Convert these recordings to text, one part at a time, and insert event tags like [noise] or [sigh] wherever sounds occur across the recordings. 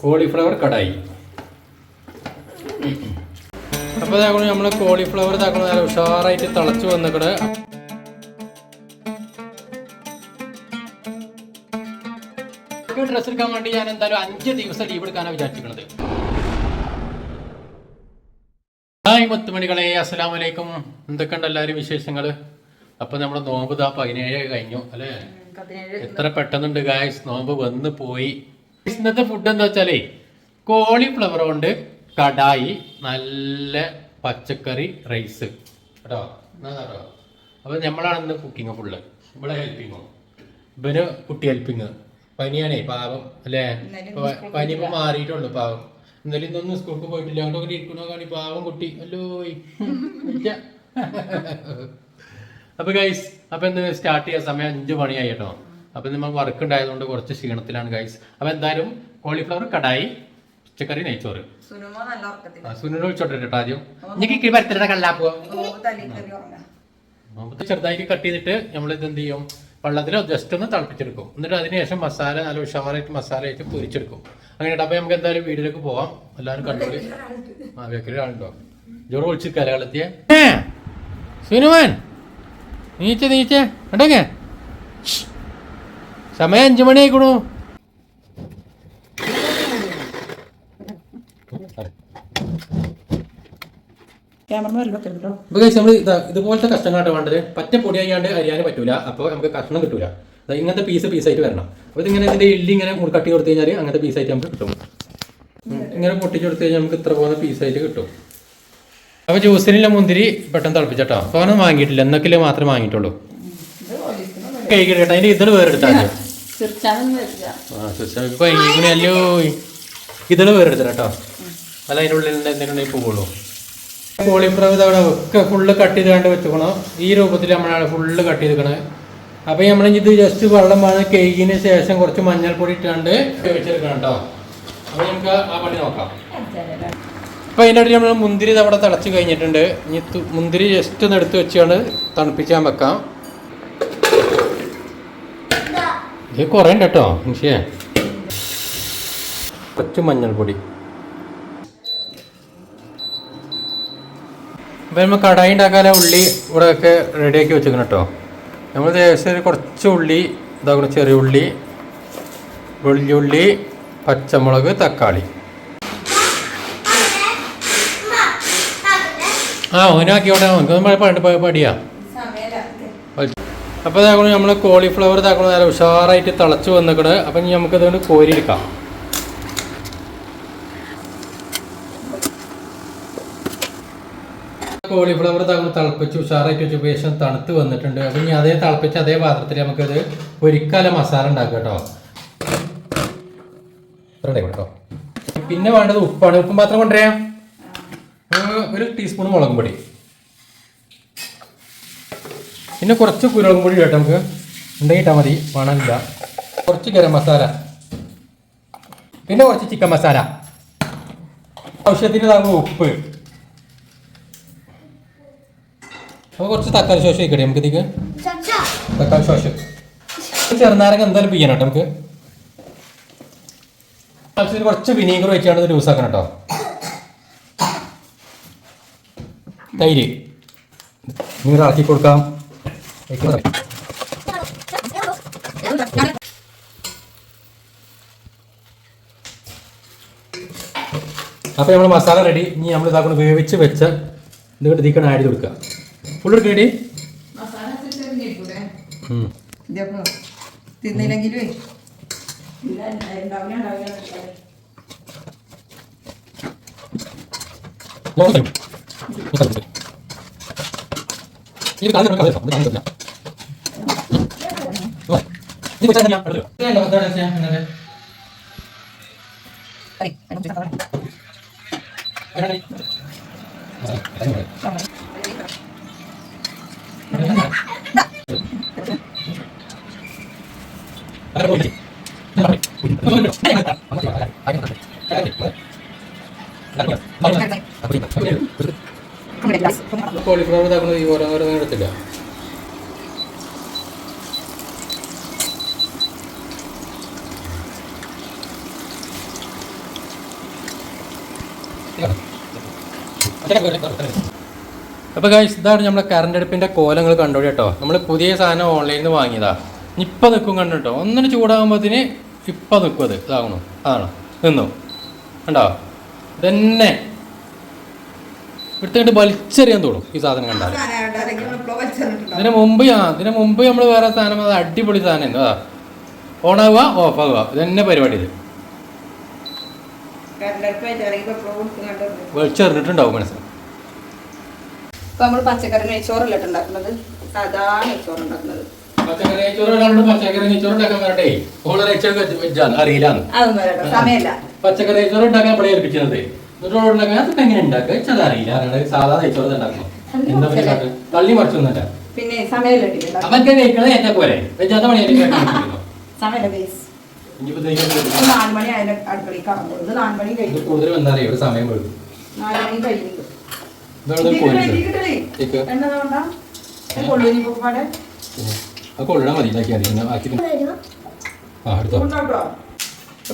Cauliflower kadai. അപ്പോൾ ഇതാക്കണം നമ്മൾ കോളിഫ്ലവർ ഇതാക്കണം നല്ല ഉഷാറായിട്ട് തിളച്ച് വന്നിട്ട് ഡ്രസ്സ് എടുക്കാൻ വേണ്ടി ഞാൻ എന്തായാലും അഞ്ച് ദിവസം ലീവ് എടുക്കാനാണ് വിചാരിച്ചിരിക്കുന്നത് ഹായ് മുത്തുമണികളെ അസ്സലാമു വലൈക്കും എന്തൊക്കെയുണ്ട് എല്ലാവരും വിശേഷങ്ങൾ അപ്പൊ നമ്മുടെ നോമ്പ് താ പതിനേഴ് കഴിഞ്ഞു അല്ലേ? എത്ര പെട്ടെന്നുണ്ട് ഗായ്സ് നോമ്പ് വന്ന് പോയി. ഇന്നത്തെ ഫുഡ് എന്താ വെച്ചാലേ കോളിഫ്ലവർ കൊണ്ട് കടായി നല്ല പച്ചക്കറി റൈസ് കേട്ടോ? കേട്ടോ? അപ്പൊ നമ്മളാണ് ഇന്ന് കുക്കിംഗ് ഫുള്ള് ഇവിടെ ഹെൽപ്പിങ്ങോ ഇവന് കുട്ടി ഹെൽപ്പിങ് പനിയാണേ പാവം അല്ലേ? പനി ഇപ്പൊ മാറിയിട്ടുണ്ട് പാവം. ഇന്നലെ ഇന്നൊന്നും സ്കൂൾക്ക് പോയിട്ടില്ല. അങ്ങോട്ട് ഇരിക്കണോ കാണി പാവം കുട്ടി. അല്ലോ. [laughs] അപ്പൊ ഗൈസ് അപ്പൊ ഇന്ന് സ്റ്റാർട്ട് ചെയ്യാൻ സമയം അഞ്ചു മണിയായി കേട്ടോ. അപ്പൊ നമ്മൾ വർക്ക് ഉണ്ടായതുകൊണ്ട് കുറച്ച് ക്ഷീണത്തിലാണ് ഗൈസ് അപ്പം എന്തായാലും കോളിഫ്ലവർ കടായി പച്ചക്കറി നെയ്ച്ചോറ്. സുനിൽ വിളിച്ചോട്ടെ കേട്ടോ ആദ്യം. എനിക്ക് വരത്തില്ല കല്ലാപ്പോ ചെറുതായിട്ട് കട്ട് ചെയ്തിട്ട് നമ്മൾ ഇത് എന്ത് ചെയ്യും? വെള്ളത്തിൽ ജസ്റ്റ് ഒന്ന് തിളപ്പിച്ചെടുക്കും. എന്നിട്ട് അതിനുശേഷം മസാല നല്ല ഉഷാറായിട്ട് മസാല ആയിട്ട് പൊരിച്ചെടുക്കും. അങ്ങനെ അപ്പൊ നമുക്ക് എന്തായാലും വീട്ടിലേക്ക് പോവാം. എല്ലാവരും കണ്ടോളി. ആ ബേക്കറി ആളുണ്ടോ ജോറ് വിളിച്ച് കലകളെത്തിയ സുനുമാൻ നീച്ചേ നീച്ചേ. ഉണ്ടെങ്കേ സമയം അഞ്ചു മണി ആയിക്കണു ഇതുപോലത്തെ കഷ്ണങ്ങളാണ് വേണ്ടത് പറ്റ പൊടിയാണ്ട് അരിയാൻ പറ്റൂല. അപ്പോൾ നമുക്ക് കഷ്ണം കിട്ടൂല. ഇങ്ങനത്തെ പീസ് പീസ് ആയിട്ട് വരണം. അപ്പോൾ ഇതിങ്ങനെ ഇതിന്റെ ഇല്ലി ഇങ്ങനെ മുറി കട്ടി കൊടുത്തു കഴിഞ്ഞാൽ അങ്ങനത്തെ പീസായിട്ട് നമുക്ക് കിട്ടും. ഇങ്ങനെ പൊട്ടിച്ച് കൊടുത്തു കഴിഞ്ഞാൽ നമുക്ക് ഇത്ര പോകുന്ന പീസായിട്ട് കിട്ടും. അപ്പോൾ ജ്യൂസിനുള്ള മുന്തിരി പെട്ടെന്ന് തിളപ്പിച്ചട്ടോ. തോനെ വാങ്ങിയിട്ടില്ല. എന്നൊക്കെ മാത്രമേ വാങ്ങിയിട്ടുള്ളൂ. കഴിക്കട്ടെ കേട്ടോ അതിന്റെ ഇതൊരു വേറെ എടുത്താൽ കഴിഞ്ഞല്ലോ ഇതൾ വേറെ എടുത്തരാ കേട്ടോ. അല്ല അതിന്റെ ഉള്ളിൽ എന്തെങ്കിലും പോകുള്ളൂ കോളിഫ്ലവർ ഇതവിടെ ഒക്കെ ഫുള്ള് കട്ട് ചെയ്ത് കണ്ട് വെച്ചുക്കണം. ഈ രൂപത്തിൽ നമ്മളാണ് ഫുള്ള് കട്ട് ചെയ്തിക്കണത് അപ്പോൾ നമ്മൾ ഇത് ജസ്റ്റ് വെള്ളം വാങ്ങി കേക്കിന് ശേഷം കുറച്ച് മഞ്ഞൾപ്പൊടി ഇട്ടാണ്ട് വെച്ചെടുക്കണം കേട്ടോ. അപ്പോൾ നമുക്ക് ആ പണി നോക്കാം. അപ്പോൾ അതിന്റെ ഇടയിൽ നമ്മൾ മുന്തിരി അവിടെ തിളച്ച് കഴിഞ്ഞിട്ടുണ്ട്. ഇനി മുന്തിരി ജസ്റ്റ് ഒന്ന് എടുത്ത് വെച്ചാണ് തണുപ്പിക്കാൻ വെക്കാം. ഇത് കുറേ ഉണ്ട് കേട്ടോ നിഷേ കുറച്ച് മഞ്ഞൾപ്പൊടി. അപ്പോൾ നമ്മൾ കടായി ഉണ്ടാക്കാനുള്ള ഉള്ളി ഇവിടെ ഒക്കെ റെഡിയാക്കി വെച്ചേക്കണം കേട്ടോ. നമ്മൾ ദേശം കുറച്ച് ഉള്ളി ഇതാക്കണം ചെറിയ ഉള്ളി വെള്ളിയുള്ളി പച്ചമുളക് തക്കാളി. ആ ഓനാക്കിയോട്ടെ നമുക്ക്. പണ്ട് പടിയാ. അപ്പോൾ ഇതാക്കണം നമ്മൾ കോളിഫ്ലവർ ഇതാക്കണം നല്ല ഉഷാറായിട്ട് തിളച്ച് വന്നിക്കണ്. അപ്പം ഇനി നമുക്ക് ഇതുകൊണ്ട് കോരിയെടുക്കാം. കോളിഫ്ലവർ തങ്ങൾ തിളപ്പിച്ച് ഉഷാറായിട്ട് വെച്ച് ശേഷം തണുത്ത് വന്നിട്ടുണ്ട്. അപ്പം ഇനി അതേ തിളപ്പിച്ച് അതേ പാത്രത്തിൽ നമുക്കത് ഒരിക്കല മസാല ഉണ്ടാക്കുക കേട്ടോ. പിന്നെ വേണ്ടത് ഉപ്പാണ്. ഉപ്പ് മാത്രം കൊണ്ടുവരാം. ഒരു ടീസ്പൂൺ മുളകും പൊടി. പിന്നെ കുറച്ച് കുരുമുളകും പൊടി കേട്ടോ നമുക്ക്. ഉണ്ടെങ്കിൽ ഇട്ടാൽ മതി. പണമില്ല കുറച്ച് ഗരം മസാല. പിന്നെ കുറച്ച് ചിക്കൻ മസാല. ആവശ്യത്തിന് താങ്കൾ ഉപ്പ്. അപ്പോൾ കുറച്ച് തക്കാളി ശോഷം ഇക്കട്ടെ നമുക്ക് ഇതിക്ക്? തക്കാളി ശോഷം ചെറുനാരങ്ങ എന്തായാലും പിയ്യണം കേട്ടോ നമുക്ക്. ആവശ്യത്തിന് കുറച്ച് വിനീഗർ വെച്ചാണ് ഇത് ലൂസാക്കണം കേട്ടോ. തൈര്. നിങ്ങൾ ഇളക്കി കൊടുക്കാം. അപ്പോൾ നമ്മൾ മസാല റെഡി ഇനി നമ്മൾ ഇതാക്കുന്ന വേവിച്ച് വെച്ച ഇതുകൊണ്ട് ഇതിക്കണം ആഡ് ചെയ്ത് കൊടുക്കുക. ഫുൾ ഇതപ്പോ തിന്നില്ലെങ്കിലും. ഇത് കാണുന്നില്ല. ഇത് വെച്ചാൽ ഞാൻ എടുത്തു. ഇതല്ല, ഇതാണ് ഞാൻ ഇങ്ങനെ. ഇതാണ് ഈ- അങ്ങനെ പോയി. കോളിഫ്ലവർ ഇതാക്കുന്നത് ഈ ഓരോ ഓരോ എടുത്തില്ല. അപ്പോൾ ഗൈസ് ഇതാണ് നമ്മുടെ കറണ്ട് അടുപ്പിന്റെ കോലങ്ങൾ കണ്ടോളി കേട്ടോ. നമ്മൾ പുതിയ സാധനം ഓൺലൈനിൽ നിന്ന് വാങ്ങിയതാ. ഇപ്പം നിൽക്കും കണ്ടു കേട്ടോ. ഒന്നിന് ചൂടാകുമ്പോഴത്തേന് ഇപ്പം നിൽക്കും അത്. ഇതാകണു അതാണ്. നിന്നു. കണ്ടോ? ഇതന്നെ. എടുത്തിട്ട് വലിച്ചെറിയാൻ തോന്നും ഈ സാധനം കണ്ടാൽ. ഇതിന് മുമ്പ് ആ ഇതിന് മുമ്പ് നമ്മൾ വേറെ സാധനം അത് അടിപൊളി സാധനം ഓണാവുക ഓഫ് ആവുക ഇതന്നെ പരിപാടി ഇത്. വലിച്ചെറിഞ്ഞിട്ടുണ്ടാവും മനസ്സിൽ ഇപ്പൊ നമ്മൾ പച്ചക്കറി നെയ്ച്ചോറല്ല ഉണ്ടാക്കുന്നത് സാധാ നെയ്ച്ചോറ് ഉണ്ടാക്കുന്നത്. പച്ചക്കറി ചോറ് ഉണ്ടാക്കാൻ ഇവിടെ ഏൽപ്പിച്ചത് എന്നിട്ട് എങ്ങനെ ഉണ്ടാക്കുക വെച്ചാൽ അറിയില്ല അറിയണത് സാധാ നെയ്ച്ചോറ് ഉണ്ടാക്കണം എന്താ പിന്നെ കാട്ട്? തള്ളി മറിച്ചൊന്നുമില്ല. പിന്നെ സമയമില്ല ഇട്ടിട്ടുണ്ടാക്കും. അവർക്ക് പോലെ. വെച്ചാത്ത പണിയായിരിക്കും [laughs] സമയമില്ല നാല് മണി ഇത് നാല് മണി കൂടുതൽ സമയം എടുക്കും നാല് മണി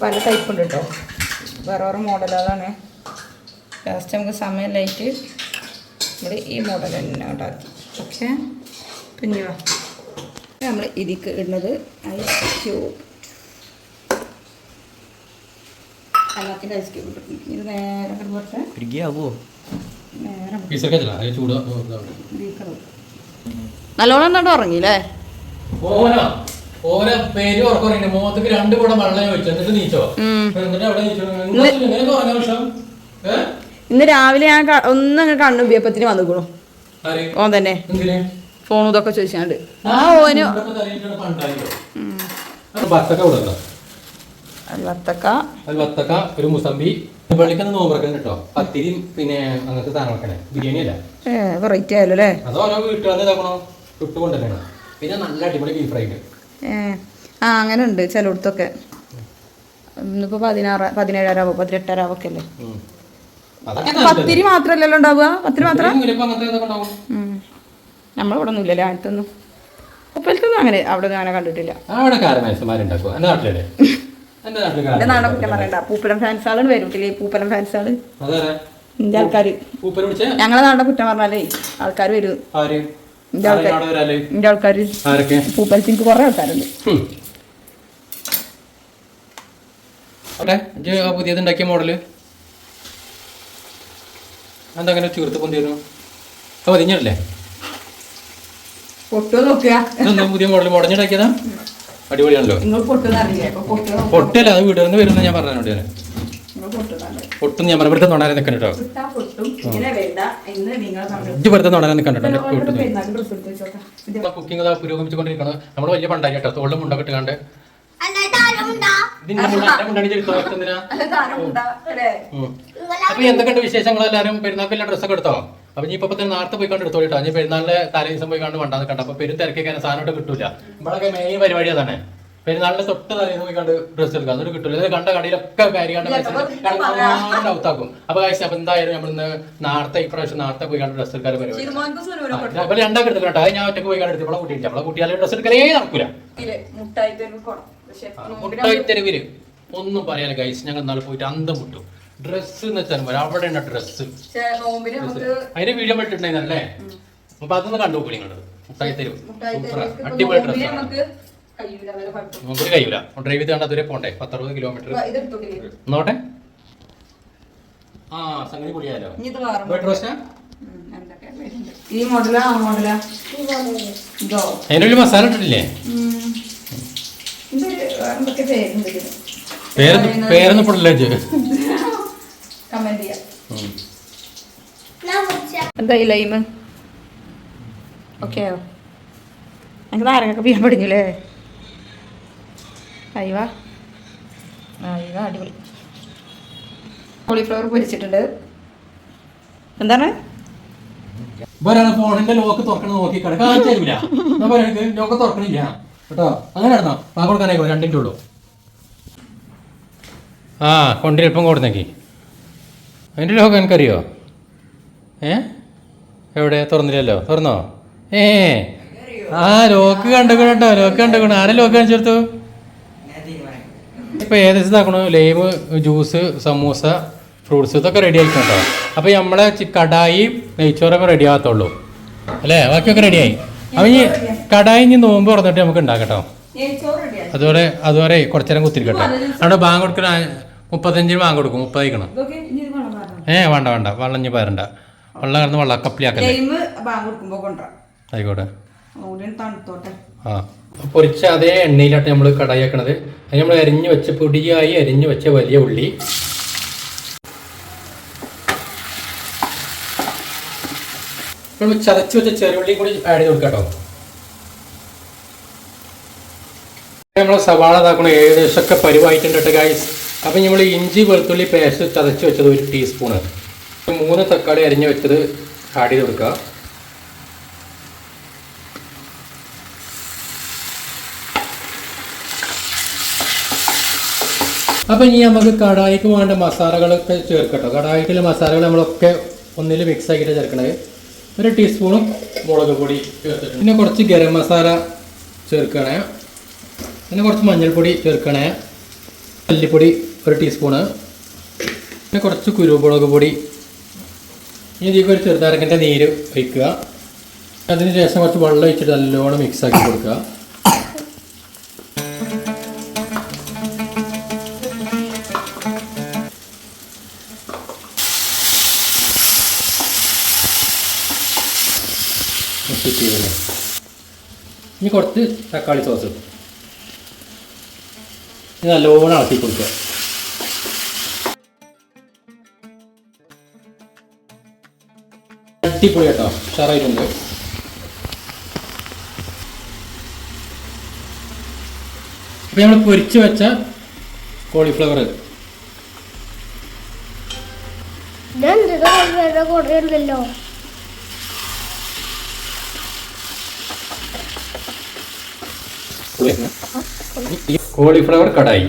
പല ടൈപ്പ് ഉണ്ട് കേട്ടോ വേറെ വേറെ മോഡലുകളാണ് ലാസ്റ്റ് നമുക്ക് സമയം ലൈറ്റ് നമ്മൾ ഈ മോഡൽ തന്നെ ഉണ്ടാക്കി. ഓക്കെ പിന്നെ നമ്മൾ ഇതിക്ക് ഇടുന്നത്. ഐസ് ക്യൂബ് എല്ലാത്തിന്റെ ഐസ് ക്യൂബ് ഇത് നേരെ. നല്ലോണം കണ്ടു ഉറങ്ങിയില്ലേ പേര് മുഖത്തേക്ക് രണ്ട് കൂടെ വെള്ളം ചോദിച്ചു എന്നിട്ട് നീച്ചോ? എന്നിട്ട് അവിടെ നീച്ചോ? നിനക്ക് പറഞ്ഞ ഇന്ന് രാവിലെ ഞാൻ ഒന്നങ്ങ് ഒന്ന് അങ്ങ് കണ്ണുബിയപ്പത്തിന് വന്നിക്കണു. ആര്? ഓൻ തന്നെ. ഫോണും ഇതൊക്കെ ചോദിച്ചാണ്ട്. ആ ഓന്. ഇതൊക്കെ കൊടുക്കാം അത് വത്തക്ക ഒരു മുസമ്പി. വെള്ളിക്കുന്ന നോമ്പറക്കാൻ കേട്ടോ? പത്തിരിയും പിന്നെ അങ്ങനത്തെ സാധനങ്ങളൊക്കെ ബിരിയാണി അല്ല? വെറൈറ്റി ആയാലും അല്ലേ? അത് ഓരോ വീട്ടുകാരെ ഇതാക്കണോ കൊണ്ടുവരണം പിന്നെ നല്ല അടിപൊളി ബീഫ് ഫ്രൈ ആ അങ്ങനെ ഉണ്ട് ചിലയിടത്തൊക്കെ. ഇന്നിപ്പോ പതിനാറ് പതിനേഴാരാവോ പതിനെട്ടാരാവോ ഒക്കെ അല്ലേ? പത്തിരി മാത്രല്ലല്ലോ ഉണ്ടാവുക? പത്തിരി മാത്രം? നമ്മളിവിടെ ഒന്നും ഇല്ലല്ലേ അടുത്തൊന്നും ഉപ്പലത്തൊന്നും അങ്ങനെ അവിടെ അങ്ങനെ കണ്ടിട്ടില്ല. അവിടെ കാരമേശന്മാരുണ്ടാക്കുക [laughs] എന്റെ നാളെ കുറ്റം പറയണ്ട. പൂപ്പലം ഫാൻസാളാണ് വരൂട്ടില്ലേ പൂപ്പലം ഫാൻസ് ആൾ എന്റെ ആൾക്കാര്. ഞങ്ങളെ നാടൻ കുറ്റം പറഞ്ഞാലേ ആൾക്കാർ വരും. എന്റെ ആൾക്കാർ എന്റെ പൂപ്പലത്തിൽ എനിക്ക് കുറെ ആൾക്കാരുണ്ട്. പുതിയത് ഉണ്ടാക്കിയ മോഡൽ? എന്താ അങ്ങനെ ചീർത്ത് പൊന്തിയിരുന്നു അത് പതിഞ്ഞല്ലേ പൊട്ടുക നോക്കുക പുതിയ മോഡൽ മുടഞ്ഞുണ്ടാക്കിയതാ അടിപൊളിയാണല്ലോ. പൊട്ടല്ല അത് വീട്ടിൽ നിന്ന് വരുന്ന ഞാൻ പറഞ്ഞോട് ഞാൻ. പൊട്ടും ഞാൻ പറഞ്ഞു ഇവിടുത്തെ തൊണ്ടാരെ നിൽക്കണം കേട്ടോ. കിട്ടാ പൊട്ടും ഇങ്ങനെ വേണ്ട. എന്ന് നിങ്ങൾ കണ്ടു ഇജ്ജ് വെറുതെ തൊണ്ടാരെ നിൽക്കണ്ട കേട്ടോ കുക്കിംഗ് പുരോഗമിച്ചുകൊണ്ടിരിക്കണം നമ്മൾ വലിയ പണ്ടായി കേട്ടോ തോളിലും മുണ്ടൊക്കെ ഇട്ടുകൊണ്ട്. അപ്പൊ എന്തൊക്കെയുണ്ട് വിശേഷങ്ങൾ എല്ലാരും പെരുന്നാൾക്കുള്ള ഡ്രസ്സൊക്കെ എടുത്തോ? അപ്പൊ ഇനി ഇപ്പൊ തന്നെ നേരത്തെ പോയി കണ്ട് എടുത്തോളിട്ടോ ഇനി പെരുന്നാളിലെ തലേ ദിവസം പോയി കണ്ട് കണ്ടാന്ന് കണ്ട അപ്പൊ പെരും തിരക്കൊക്കെ സാധനമായിട്ട് കിട്ടൂല. നമ്മളൊക്കെ മെയിൻ പരിപാടി അതാണ്. പെരുന്നാളിന്റെ തൊട്ട് തലേ ദിവസം പോയി കണ്ട് ഡ്രസ്സ് എടുക്കാം എന്നിട്ട് കിട്ടൂല. ഇത് കണ്ട കടയിലൊക്കെ കാര്യം കണ്ട് ഔത്താക്കും അപ്പൊ കാഴ്ച അപ്പൊ എന്തായാലും നമ്മളിന്ന് നാളത്തെ ഇപ്രാവശ്യം നേരത്തെ പോയി കണ്ട് ഡ്രസ്സ് എടുക്കാൻ പരിപാടി. അപ്പൊ രണ്ടാക്കി എടുത്തില്ല കേട്ടോ അത് ഞാൻ ഒറ്റയ്ക്ക് പോയി കണ്ട് ഇവിടെ കൂട്ടിയില്ല നമ്മളെ കുട്ടിയാലെ ഡ്രസ്സ് എടുക്കലേ നടക്കൂല. മുട്ടായി തെരുവിൽ ഒന്നും പറയാനില്ല ഗൈസ് ഞങ്ങൾ നാളെ പോയിട്ട് അന്തം വിട്ടു ഡ്രസ്സ് എന്ന് വെച്ചാൽ അവിടെ ഡ്രസ്സ് ഡ്രസ് അതിന്റെ വീഡിയോ ഇട്ടിട്ടുണ്ടായിരുന്നല്ലേ? അപ്പൊ അതൊന്ന് കണ്ടു നോക്കൂ നിങ്ങൾ മുട്ടായി തരും. സൂപ്പർ അടിപൊളി ഡ്രസ് ഡ്രസ്സാണ് നമുക്ക് കഴിയൂല, ഡ്രൈവ് ചെയ്ത് കണ്ട അതുവരെ പോണ്ടേ? പത്തറുപത് കിലോമീറ്റർ എന്നോട്ടെ നോട്ടെ ആ സംഗതി കൂടിയാലോ? ഈ മോഡലാ ആ മോഡലാ? മസാല ഇട്ടിട്ടില്ലേ? പേരൊന്നും പേരൊന്നും പൊടില്ല [laughs] കമന്റ് ചെയ്യാം എന്താ ഈ ലൈമ് ഓക്കെയോ? എനിക്ക് നാരങ്ങൊക്കെ പിയാൻ പഠിഞ്ഞില്ലേ അയ്യവാ അയ്യവാ അടിപൊളി. കോളിഫ്ലവർ പൊരിച്ചിട്ടുണ്ട്. എന്താണ്? ഇവരാണ് ഫോണിന്റെ ലോക്ക് തുറക്കണ നോക്കി എന്നാ ലോക്ക് തുറക്കണില്ല. കേട്ടോ? അങ്ങനെ നടന്നോ? പാ കൊടുക്കാനായിക്കോ രണ്ടിന്റെ ഉള്ളൂ. ആ കൊണ്ടിരിപ്പം കൊടുത്തേക്ക്. അതിന്റെ ലോക്ക് എനിക്കറിയോ? ഏ? എവിടെ? തുറന്നില്ലല്ലോ. തുറന്നോ? ഏ ആ ലോക്ക് കണ്ടുകൊണ്ടോ ലോക്ക് കണ്ടുകൊണ്ട് ആരെ ലോക്ക് കാണിച്ചു കൊടുത്തു? ഇപ്പൊ ഏകദേശം ലൈമ് ജ്യൂസ് സമൂസ ഫ്രൂട്ട്സ് ഇതൊക്കെ റെഡി ആയിരിക്കും കേട്ടോ. അപ്പോൾ നമ്മളെ കടായി നെയ്ച്ചോറൊക്കെ റെഡി ആകത്തുള്ളൂ. അല്ലേ? ബാക്കിയൊക്കെ റെഡിയായി അപ്പം ഈ കടായി ഇനി നോമ്പ് തുറന്നിട്ട് നമുക്ക് ഉണ്ടാക്കട്ടോ അതുപോലെ അതുപോലെ കുറച്ചു നേരം കുത്തിരിക്കട്ടെ. അവിടെ ബാങ്ക് കൊടുക്കണ മുപ്പത്തഞ്ചിന് ബാങ്ക് കൊടുക്കും. മുപ്പതായിക്കണം ഏ വേണ്ട വേണ്ട. വെള്ളം ഇനി വരണ്ട വെള്ളം കിടന്ന് വെള്ളം കപ്പിലാക്കല്ലേ ടൈം ബാങ്ക് കൊടുക്കുമ്പോൾ കൊണ്ടുവരാം. ആയിക്കോട്ടെ. അതുകൊണ്ട് തണുത്തോട്ടെ. ആ. പൊരിച്ച അതേ എണ്ണയിലാട്ട് നമ്മൾ കടായി ആക്കണത് അത് നമ്മൾ അരിഞ്ഞു വെച്ച പൊടിയായി അരിഞ്ഞു വെച്ച വലിയ ഉള്ളി. നമ്മൾ ചതച്ച് വെച്ച ചെറുള്ളി കൂടി ആഡ് ചെയ്ത് കൊടുക്കാം കേട്ടോ നമ്മൾ സവാള ഇതാക്കണ ഏകദേശമൊക്കെ പരിവായിട്ടുണ്ട് കേട്ടോ ഗായ്സ് അപ്പം നമ്മൾ ഇഞ്ചി വെളുത്തുള്ളി പേസ്റ്റ് ചതച്ച് വെച്ചത് ഒരു ടീസ്പൂണ് മൂന്ന് തക്കാളി അരിഞ്ഞ് വെച്ചത് ആഡ് ചെയ്ത് കൊടുക്കുക. അപ്പം ഇനി നമുക്ക് കടായിക്ക് വേണ്ട മസാലകളൊക്കെ ചേർക്കട്ടോ. കടായിക്കുള്ള മസാലകൾ നമ്മളൊക്കെ ഒന്നിൽ മിക്സ് ആക്കിയിട്ട് ചേർക്കണത്. ഒരു ടീസ്പൂണും മുളക് പൊടി ചേർത്തിട്ടുണ്ട്. പിന്നെ കുറച്ച് ഗരം മസാല ചേർക്കണേ. പിന്നെ കുറച്ച് മഞ്ഞൾപ്പൊടി ചേർക്കണേ. മല്ലിപ്പൊടി ഒരു ടീസ്പൂണ് പിന്നെ കുറച്ച് കുരുമുളക് പൊടി ഇനി ഇതിലേക്ക് ഒരു ചെറുനാരങ്ങന്റെ നീര് ഒഴിക്കുക. അതിന് ശേഷം കുറച്ച് വെള്ളം ഒഴിച്ചിട്ട് നല്ലോണം മിക്സ് ആക്കി കൊടുക്കുക. ഇനി കുറച്ച് തക്കാളി സോസ് നല്ലോണം ഇളക്കി കൊടുക്കുക. അടിപൊളി കേട്ടോ. ഉഷാറായിട്ടുണ്ട്. അപ്പോൾ നമ്മൾ പൊരിച്ച് വെച്ച കോളിഫ്ലവർ കോളിഫ്ലവർ കടായി.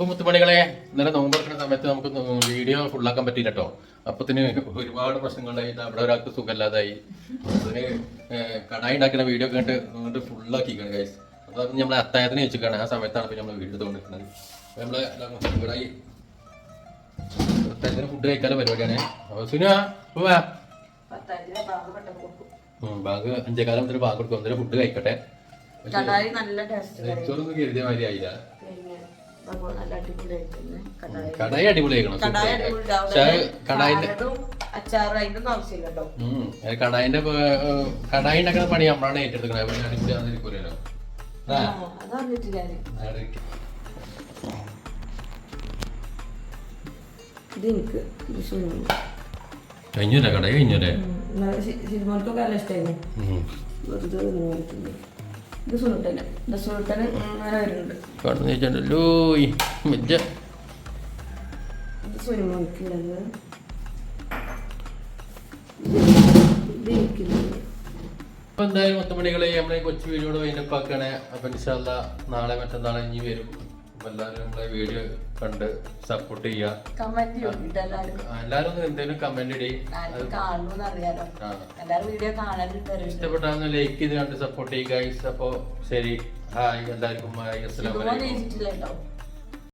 ഇപ്പൊ മുത്തുമണികളെ ഇന്നലെ നോമ്പ് തുറക്കുന്ന സമയത്ത് നമുക്ക് വീഡിയോ ഫുള്ളാക്കാൻ പറ്റിയില്ല കേട്ടോ അപ്പത്തിന് ഒരുപാട് പ്രശ്നങ്ങളുണ്ടായി. ഇത് അവിടെ ഒരാൾക്ക് സുഖമില്ലാതായി. അതിന് കടായി ഉണ്ടാക്കുന്ന വീഡിയോ ഒക്കെ കണ്ടിട്ട് അങ്ങോട്ട് ഫുള്ളാക്കിക്കണം അപ്പൊ അത് നമ്മളെ അത്തായത്തിന് വെച്ചിട്ടാണ് ആ സമയത്താണ് ഇപ്പൊ നമ്മൾ വീട് തോന്നിക്കുന്നത് നമ്മളെ അത്തായത്തിന് ഫുഡ് കഴിക്കാനുള്ള പരിപാടിയാണ്. സുനാ പോവാ ബാഗ് അഞ്ചേകാലം മുതൽ ബാഗ് കൊടുക്കും. അന്നേരം ഫുഡ് കഴിക്കട്ടെ. കടായി നല്ല ടേസ്റ്റ് നെച്ചോറൊന്നും കരുതിയ മാതിരി ആയില്ല. സംഭവം നല്ല അടിപൊളിയായിട്ടുണ്ട്. കടായി കടായി അടിപൊളിയാക്കണം കടായി പക്ഷേ കടായിന്റെ അച്ചാറ് അതിന്റെ ഒന്നും ആവശ്യമില്ല കേട്ടോ. ഉം, അത് കടായിന്റെ പ- കടായി ഉണ്ടാക്കുന്ന പണി നമ്മളാണ് ഏറ്റെടുക്കുന്നത്. അപ്പൊ അടിപൊളി ആണെന്നിരിക്കൂലോ അതറിഞ്ഞിട്ടില്ല ഞാൻ. ഇത് എനിക്ക് ഇത് സുനിമ കഴിഞ്ഞല്ലേ കടായി കഴിഞ്ഞല്ലേ സിനിമകൾക്കൊക്കെ നല്ല ഇഷ്ടമായിരുന്നു ഉം. വെറുതെ. ഇത് ഇത് അങ്ങനെ വരുന്നുണ്ട്. കടന്നു ഇത് ഇത് എന്തായാലും മൊത്തമണികളെ നമ്മളെ കൊച്ചു വീഡിയോയുടെ വൈൻഡപ്പ് ആക്കണേ അപ്പൊ ഇൻഷാല്ല നാളെ മറ്റന്നാളെ ഇനി വരും. അപ്പൊ എല്ലാവരും നമ്മളെ വീഡിയോ കണ്ട് സപ്പോർട്ട് ചെയ്യുക എല്ലാരും. എന്തെങ്കിലും കമന്റ് ഇടി. ഇഷ്ടപ്പെട്ടാന്ന് ലൈക്ക് ചെയ്ത് കണ്ട് സപ്പോർട്ട് ചെയ്യുക ഗൈസ് അപ്പോൾ ശരി. ഹായ് എല്ലാവർക്കും